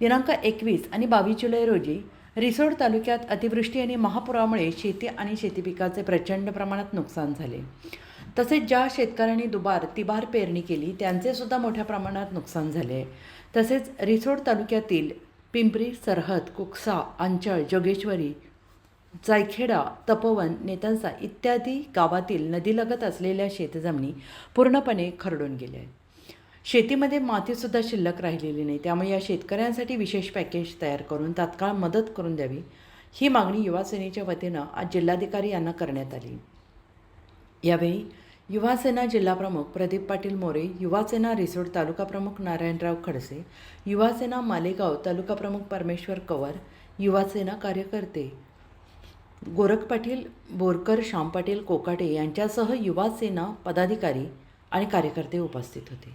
दिनांक एकवीस आणि बावीस जुलै रोजी रिसोड तालुक्यात अतिवृष्टी आणि महापुरामुळे शेती आणि शेती पिकाचे प्रचंड प्रमाणात नुकसान झाले. तसेच ज्या शेतकऱ्यांनी दुबार तिबार पेरणी केली त्यांचेसुद्धा मोठ्या प्रमाणात नुकसान झाले. आहे तसेच रिसोड तालुक्यातील पिंपरी सरहद कुकसा अंचळ जोगेश्वरी जायखेडा तपोवन नेतांसा इत्यादी गावातील नदीलगत असलेल्या शेतजमिनी पूर्णपणे खरडून गेल्या आहेत. शेतीमध्ये मातीसुद्धा शिल्लक राहिलेली नाही. त्यामुळे या शेतकऱ्यांसाठी विशेष पॅकेज तयार करून तात्काळ मदत करून द्यावी ही मागणी युवा सेनेच्या वतीनं आज जिल्हाधिकारी यांना करण्यात आली. यावेळी युवासेना जिल्हाप्रमुख प्रदीप पाटील मोरे युवासेना रिसोड तालुका प्रमुख नारायणराव खडसे युवासेना मालेगाव तालुका प्रमुख परमेश्वर कवर युवासेना कार्यकर्ते गोरख पाटील बोरकर श्याम पाटील कोकाटे यांच्यासह युवासेना पदाधिकारी आणि कार्यकर्ते उपस्थित होते.